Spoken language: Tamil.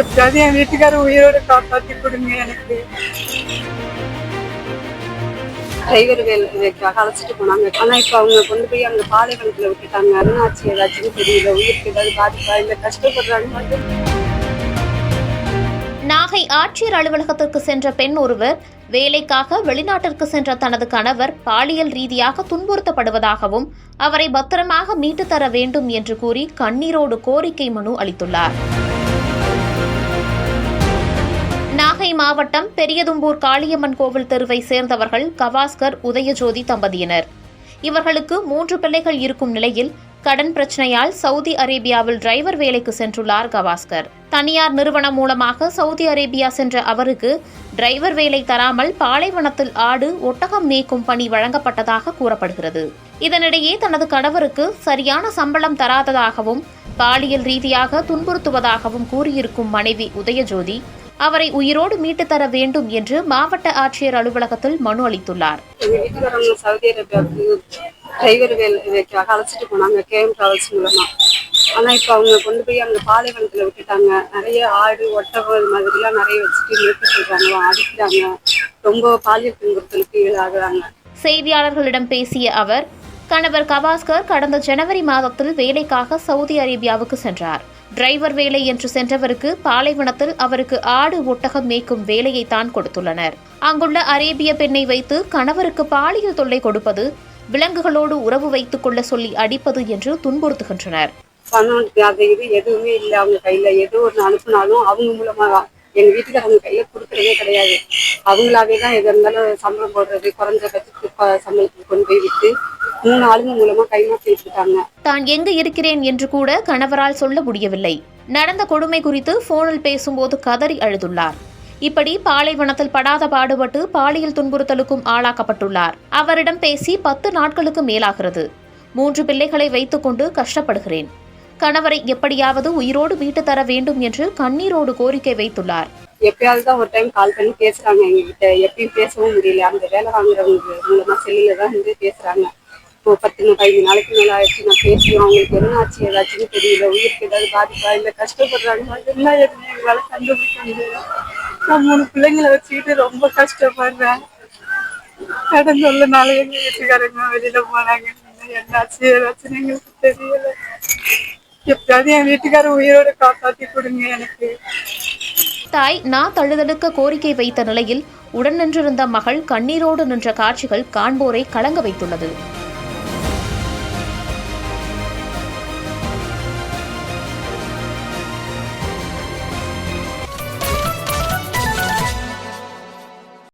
எப்படியாவது என் வீட்டுக்காரர் உயிரோட காப்பாத்தி கொடுங்க எனக்கு. டிரைவர் வேலைக்காக அழைச்சிட்டு போனாங்க. ஆனா இப்ப அவங்க கொண்டு போய் அங்க பாலைவனத்துல விட்டுட்டாங்க. என்னாச்சு ஏதாச்சும் தெரியல. உயிருக்கு ஏதாவது பாதிப்பா இல்ல கஷ்டப்படுறாங்க நாகை ஆட்சியர் அலுவலகத்திற்கு சென்ற பெண் ஒருவர் வேலைக்காக வெளிநாட்டிற்கு சென்ற தனது கணவர் பாலியல் ரீதியாக துன்புறுத்தப்படுவதாகவும் அவரை பத்திரமாக மீட்டு தர வேண்டும் என்று கூறி கண்ணீரோடு கோரிக்கை மனு அளித்துள்ளார். நாகை மாவட்டம் பெரியதும்பூர் காளியம்மன் கோவில் தெருவை சேர்ந்தவர்கள் கவாஸ்கர் உதயஜோதி தம்பதியினர். இவர்களுக்கு மூன்று பிள்ளைகள் இருக்கும் நிலையில் கடன் பிரச்சனையால் சவுதி அரேபியாவில் டிரைவர் வேலைக்கு சென்றுள்ளார் கவாஸ்கர். தனியார் நிறுவனம் மூலமாக சவுதி அரேபியா சென்ற அவருக்கு டிரைவர் வேலை தராமல் பாலைவனத்தில் ஆடு ஒட்டகம் மேய்க்கும் பணி வழங்கப்பட்டதாக கூறப்படுகிறது. இதனிடையே தனது கணவருக்கு சரியான சம்பளம் தராததாகவும் பாலியல் ரீதியாக துன்புறுத்துவதாகவும் கூறியிருக்கும் மனைவி உதயஜோதி அவரை உயிரோடு மீட்டு தர வேண்டும் என்று மாவட்ட ஆட்சியர் அலுவலகத்தில் மனு அளித்துள்ளார். சவுதி அரேபியாவுக்கு டிரைவர் வேலைக்காக அழைச்சிட்டு போனாங்க கேஎம் டிராவல்ஸ் மூலமா. ஆனா இப்ப அவங்க கொண்டு போய் அங்க பாலைவனத்துல விட்டுட்டாங்க. நிறைய ஆடு ஒட்டகம் இது மாதிரிலாம் நிறைய வச்சுட்டு நிறுத்த சொல்றாங்க. அடிக்கிறாங்க. ரொம்ப பாலியல் துன்புறுத்தலுக்கு ஈடாகிறாங்க. செய்தியாளர்களிடம் பேசிய அவர் கணவர் கவாஸ்கர் கடந்த ஜனவரி மாதத்தில் வேலைக்காக சவுதி அரேபியாவுக்கு சென்றார். டிரைவர் வேலை என்று சென்றவருக்கு பாலைவனத்தில் அவருக்கு ஆடு ஒட்டகம் மேய்க்கும் வேலையை தான் கொடுத்துள்ளனர். அங்குள்ள அரேபிய பெண்ணை வைத்து கணவருக்கு பாலியல் தொல்லை கொடுப்பது விலங்குகளோடு உறவு வைத்துக் கொள்ள சொல்லி அடிப்பது என்று துன்புறுத்துகின்றனர். பணம் இது எதுவுமே இல்லை. அவங்க கையில ஏதோ ஒன்று அனுப்புனாலும் அவங்க மூலமா எங்க வீட்டுக்கு அவங்க கையில கொடுக்கறதே கிடையாது. அவங்களாவே தான் எது இருந்தாலும் சம்பளம் போடுறது குறைஞ்ச பட்சத்துக்கு சம்பளத்துக்கு கொண்டு போய் விட்டு மூணு ஆளுங்க மூலமா கைமாற்றிட்டு இருக்காங்க தான் எங்கு இருக்கிறேன் என்று கூட கணவரால் சொல்ல முடியவில்லை. நடந்த கொடுமை குறித்து போனில் பேசும்போது கதறி அழுதுள்ளார். இப்படி பாலைவனத்தில் படாத பாடுபட்டு பாலியல் துன்புறுத்தலுக்கும் ஆளாக்கப்பட்டுள்ளார். அவரிடம் பேசி பத்து நாட்களுக்கு மேலாகிறது. மூன்று பிள்ளைகளை வைத்துக்கொண்டு கஷ்டப்படுகிறேன். கணவரை எப்படியாவது உயிரோடு மீட்டு தர வேண்டும் என்று கண்ணீரோடு கோரிக்கை வைத்துள்ளார். எப்பயாவது தான் ஒரு டைம் கால் பண்ணி பேசுறாங்க எங்க கிட்ட எப்பயும் பேசவும் முடியல. அந்த வேலை வாங்குறவங்க மூலமா செல்லுல தான் வந்து பேசுறாங்க. இப்போ பத்து பதினஞ்சு நாளைக்கு மேலே ஆயிடுச்சு நான் பேசுவேன் அவங்களுக்கு என்ன ஆச்சு? ஏதாச்சும் தெரியல. உயிருக்கு ஏதாவது பாதிப்பா? இல்லை கஷ்டப்படுறாங்க அதெல்லாம் எதுவுமே எங்களால் கண்டுபிடிக்க முடியல. நான் மூணு பிள்ளைங்களை வச்சுக்கிட்டு ரொம்ப கஷ்டப்படுறேன். கடன் சொல்லனால எங்க வீட்டுக்காரங்க வெளியில போனாங்க. என்னாச்சு? ஏதாச்சும் எங்களுக்கு தெரியல. எப்படியாவது என் வீட்டுக்காரர் உயிரோட காப்பாத்தி கொடுங்க எனக்கு. தாய் நான் தழுதழுக்க கோரிக்கை வைத்த நிலையில் உடன் நின்றிருந்த மகள் கண்ணீரோடு நின்ற காட்சிகள் காண்போரை கலங்க வைத்துள்ளது.